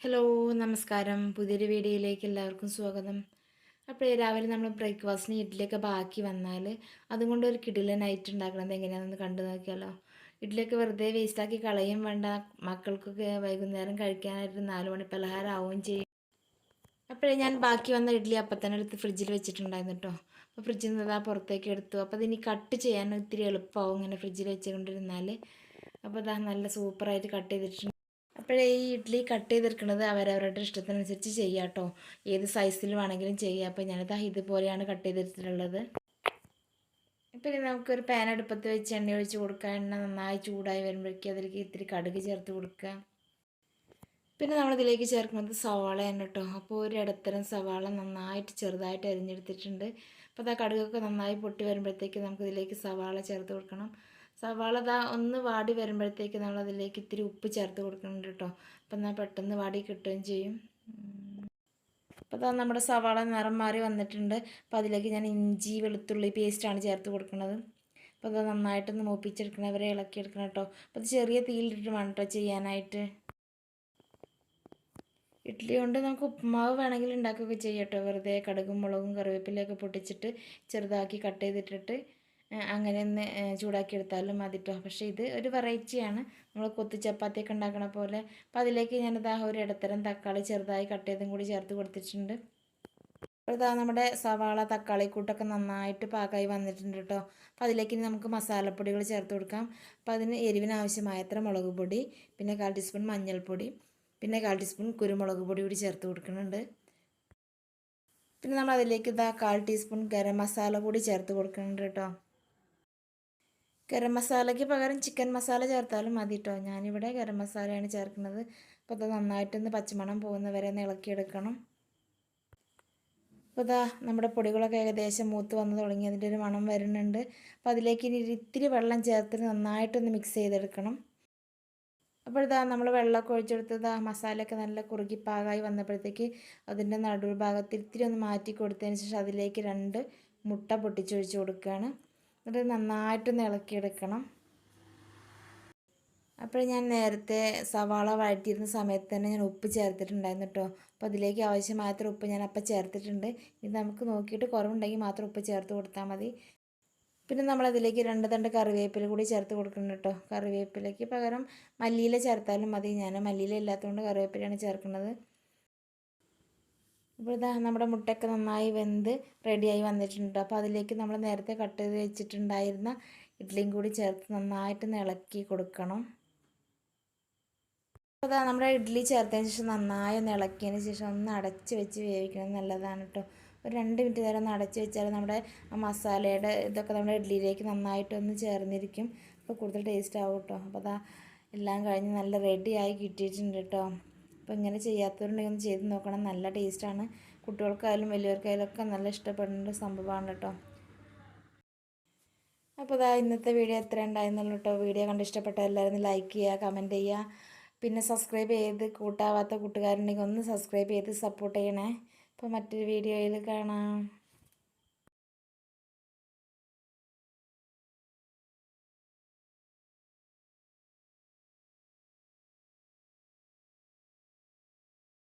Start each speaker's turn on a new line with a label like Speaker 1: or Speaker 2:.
Speaker 1: Hello നമസ്കാരം. പുതിയൊരു വീഡിയോയിലേക്ക് എല്ലാവർക്കും സ്വാഗതം. അപ്പോൾ രാവിലെ നമ്മൾ ബ്രേക്ക്ഫാസ്റ്റിന് ഇഡ്ഡലിയൊക്കെ ബാക്കി വന്നാൽ അതും കൊണ്ട് ഒരു കിടില നൈറ്റ് ഉണ്ടാക്കണത് എങ്ങനെയാണെന്ന് കണ്ടു നോക്കിയാലോ. ഇഡ്ഡലിയൊക്കെ വെറുതെ വേസ്റ്റാക്കി കളയും വേണ്ട. മക്കൾക്കൊക്കെ വൈകുന്നേരം കഴിക്കാനായിട്ട് നാല് മണി പലഹാരം ആവുകയും ചെയ്യും. അപ്പോഴേ ഞാൻ ബാക്കി വന്ന ഇഡ്ഡലി അപ്പം തന്നെ എടുത്ത് ഫ്രിഡ്ജിൽ വെച്ചിട്ടുണ്ടായിരുന്നു കേട്ടോ അപ്പോൾ ഫ്രിഡ്ജിൽ നിന്ന് അതാ പുറത്തേക്ക് എടുത്തു. അപ്പോൾ അതിനി കട്ട് ചെയ്യാൻ ഇത്തിരി എളുപ്പമാവും ഇങ്ങനെ ഫ്രിഡ്ജിൽ വെച്ചുകൊണ്ടിരുന്നാൽ അപ്പോൾ അതാ നല്ല സൂപ്പറായിട്ട് കട്ട് ചെയ്തിട്ടുണ്ട്. അപ്പോഴേ ഈ ഇഡ്ഡലി കട്ട് ചെയ്തെടുക്കുന്നത് അവരവരുടെ ഇഷ്ടത്തിനനുസരിച്ച് ചെയ്യാം കേട്ടോ. ഏത് സൈസിൽ വേണമെങ്കിലും ചെയ്യാം. അപ്പോൾ ഞാനിതാ ഇതുപോലെയാണ് കട്ട് ചെയ്തെടുത്തിട്ടുള്ളത്. ഇപ്പം ഇനി നമുക്കൊരു പാൻ അടുപ്പത്ത് വെച്ച് എണ്ണ ഒഴിച്ച് കൊടുക്കുക എണ്ണ നന്നായി ചൂടായി വരുമ്പോഴേക്കും അതിലേക്ക് ഇത്തിരി കടുക് ചേർത്ത് കൊടുക്കുക പിന്നെ നമ്മളിതിലേക്ക് ചേർക്കുന്നത് സവാളയാണ് കേട്ടോ. അപ്പോൾ ഒരു ഇടത്തരം സവാള നന്നായിട്ട് ചെറുതായിട്ട് അരിഞ്ഞെടുത്തിട്ടുണ്ട്. അപ്പോൾ അത് ആ കടുകൊക്കെ നന്നായി പൊട്ടി വരുമ്പോഴത്തേക്ക് നമുക്കിതിലേക്ക് സവാള ചേർത്ത് കൊടുക്കണം. സവാള ദാ ഒന്ന് വാടി വരുമ്പോഴത്തേക്ക് നമ്മൾ അതിലേക്ക് ഇത്തിരി ഉപ്പ് ചേർത്ത് കൊടുക്കുന്നുണ്ട് കേട്ടോ. അപ്പം എന്നാൽ പെട്ടെന്ന് വാടി കിട്ടുകയും ചെയ്യും. അപ്പോൾ അതാ നമ്മുടെ സവാള നിറം മാറി വന്നിട്ടുണ്ട്. അപ്പോൾ അതിലേക്ക് ഞാൻ ഇഞ്ചി വെളുത്തുള്ളി പേസ്റ്റാണ് ചേർത്ത് കൊടുക്കുന്നത്. അപ്പോൾ അത് നന്നായിട്ടൊന്ന് ഇളക്കി എടുക്കണം കേട്ടോ. അപ്പോൾ അത് ചെറിയ തീയിലിട്ട് വേണം കേട്ടോ ചെയ്യാനായിട്ട്. ഇഡ്ഡലി കൊണ്ട് നമുക്ക് ഉപ്പുമാവ് വേണമെങ്കിൽ ഉണ്ടാക്കുകയൊക്കെ ചെയ്യാം കേട്ടോ. വെറുതെ കടുകും മുളകും കറിവേപ്പിലയൊക്കെ പൊട്ടിച്ചിട്ട് ചെറുതാക്കി കട്ട് ചെയ്തിട്ടിട്ട് അങ്ങനെ ഒന്ന് ചൂടാക്കി എടുത്താലും മതി കേട്ടോ പക്ഷേ ഇത് ഒരു വെറൈറ്റിയാണ്. നമ്മൾ കൊത്തി ചപ്പാത്തിയൊക്കെ ഉണ്ടാക്കണ പോലെ. അപ്പോൾ അതിലേക്ക് ഞാനിതാ ഒരു ഇടത്തരം തക്കാളി ചെറുതായി കട്ട് ചെയ്തും കൂടി ചേർത്ത് കൊടുത്തിട്ടുണ്ട്. അപ്പോൾ ഇതാ നമ്മുടെ സവാള തക്കാളി കൂട്ടൊക്കെ നന്നായിട്ട് പാകമായി വന്നിട്ടുണ്ട് കേട്ടോ. അപ്പോൾ അതിലേക്ക് ഇനി നമുക്ക് മസാലപ്പൊടികൾ ചേർത്ത് കൊടുക്കാം. അപ്പോൾ അതിന് എരിവിന് ആവശ്യമായത്ര മുളക് പൊടി പിന്നെ കാൽ ടീസ്പൂൺ മഞ്ഞൾപ്പൊടി പിന്നെ കാൽ ടീസ്പൂൺ കുരുമുളക് പൊടി കൂടി ചേർത്ത് കൊടുക്കുന്നുണ്ട്. പിന്നെ നമ്മൾ അതിലേക്ക് ഇതാ കാൽ ടീസ്പൂൺ ഗരം മസാല കൂടി ചേർത്ത് കൊടുക്കുന്നുണ്ട് കേട്ടോ. ഗരം മസാലയ്ക്ക് പകരം ചിക്കൻ മസാല ചേർത്താലും മതി കേട്ടോ ഞാനിവിടെ ഗരം മസാലയാണ് ചേർക്കുന്നത്. അപ്പോൾ അത് നന്നായിട്ടൊന്ന് പച്ചമണം പോകുന്നവരെ ഒന്ന് ഇളക്കിയെടുക്കണം. അപ്പോൾ ഇതാ നമ്മുടെ പൊടികളൊക്കെ ഏകദേശം മൂത്ത് വന്ന് തുടങ്ങി. അതിന്റെ ഒരു മണം വരുന്നുണ്ട്. അപ്പോൾ അതിലേക്ക് ഇനി ഇത്തിരി വെള്ളം ചേർത്ത് നന്നായിട്ടൊന്ന് മിക്സ് ചെയ്തെടുക്കണം. അപ്പോൾ ഇതാ നമ്മൾ വെള്ളമൊക്കെ ഒഴിച്ചെടുത്ത് ഇതാ മസാലയൊക്കെ നല്ല കുറുകി പാകമായി വന്നപ്പോഴത്തേക്ക് അതിന്റെ നടുവ് ഭാഗത്ത് ഇത്തിരി ഒന്ന് മാറ്റി കൊടുത്തതിന് ശേഷം അതിലേക്ക് രണ്ട് മുട്ട പൊട്ടിച്ചൊഴിച്ച് കൊടുക്കുകയാണ്. എന്നിട്ട് നന്നായിട്ടൊന്ന് ഇളക്കിയെടുക്കണം. അപ്പോൾ ഞാൻ നേരത്തെ സവാള വഴറ്റിയിരുന്ന സമയത്ത് തന്നെ ഞാൻ ഉപ്പ് ചേർത്തിട്ടുണ്ടായിരുന്നു കേട്ടോ. അപ്പോൾ അതിലേക്ക് ആവശ്യമായത്ര ഉപ്പ് ഞാൻ അപ്പം ചേർത്തിട്ടുണ്ട്. ഇത് നമുക്ക് നോക്കിയിട്ട് കുറവുണ്ടെങ്കിൽ മാത്രം ഉപ്പ് ചേർത്ത് കൊടുത്താൽ മതി. പിന്നെ നമ്മളതിലേക്ക് രണ്ട് തണ്ട് കറിവേപ്പില കൂടി ചേർത്ത് കൊടുക്കുന്നുണ്ട് കേട്ടോ. കറിവേപ്പിലയ്ക്ക് പകരം മല്ലിയില ചേർത്താലും മതി. ഞാൻ മല്ലിയില ഇല്ലാത്തതുകൊണ്ട് കറിവേപ്പിലയാണ് ചേർക്കുന്നത്. അപ്പോൾ ഇതാ നമ്മുടെ മുട്ടയൊക്കെ നന്നായി വെന്ത് റെഡിയായി വന്നിട്ടുണ്ട്. അപ്പോൾ അതിലേക്ക് നമ്മൾ നേരത്തെ കട്ട് ചെയ്ത് വെച്ചിട്ടുണ്ടായിരുന്ന ഇഡ്ഡലിയും കൂടി ചേർത്ത് നന്നായിട്ട് ഇളക്കി കൊടുക്കണം. അപ്പോൾ അതാ നമ്മുടെ ഇഡ്ഡലി ചേർത്തതിന് ശേഷം നന്നായി ഒന്ന് ഇളക്കിയതിന് ശേഷം ഒന്ന് അടച്ച് വെച്ച് വേവിക്കണം നല്ലതാണ് കേട്ടോ. ഒരു രണ്ട് മിനിറ്റ് നേരം ഒന്ന് അടച്ച് വെച്ചാൽ നമ്മുടെ മസാലയുടെ ഇതൊക്കെ നമ്മുടെ ഇഡ്ഡലിയിലേക്ക് നന്നായിട്ടൊന്ന് ചേർന്നിരിക്കും. അപ്പോൾ കൂടുതൽ ടേസ്റ്റ് ആവും കേട്ടോ. അപ്പോൾ അതാ എല്ലാം കഴിഞ്ഞ് നല്ല റെഡിയായി കിട്ടിയിട്ടുണ്ട് കേട്ടോ. അപ്പോൾ ഇങ്ങനെ ചെയ്യാത്തവരുണ്ടെങ്കിൽ ഒന്ന് ചെയ്ത് നോക്കണം. നല്ല ടേസ്റ്റാണ്. കുട്ടികൾക്കായാലും വലിയവർക്കായാലും ഒക്കെ നല്ല ഇഷ്ടപ്പെടുന്ന സംഭവമാണ് കേട്ടോ. അപ്പോൾ ഇതാ ഇന്നത്തെ വീഡിയോ എത്ര ഉണ്ടായിരുന്നുള്ളൂ കേട്ടോ. വീഡിയോ കണ്ട് ഇഷ്ടപ്പെട്ട എല്ലാവരും ലൈക്ക് ചെയ്യുക കമന്റ് ചെയ്യുക. പിന്നെ സബ്സ്ക്രൈബ് ചെയ്ത് കൂട്ടാവാത്ത കൂട്ടുകാരുണ്ടെങ്കിൽ ഒന്ന് സബ്സ്ക്രൈബ് ചെയ്ത് സപ്പോർട്ട് ചെയ്യണേ. അപ്പോൾ മറ്റൊരു വീഡിയോയിൽ കാണാം.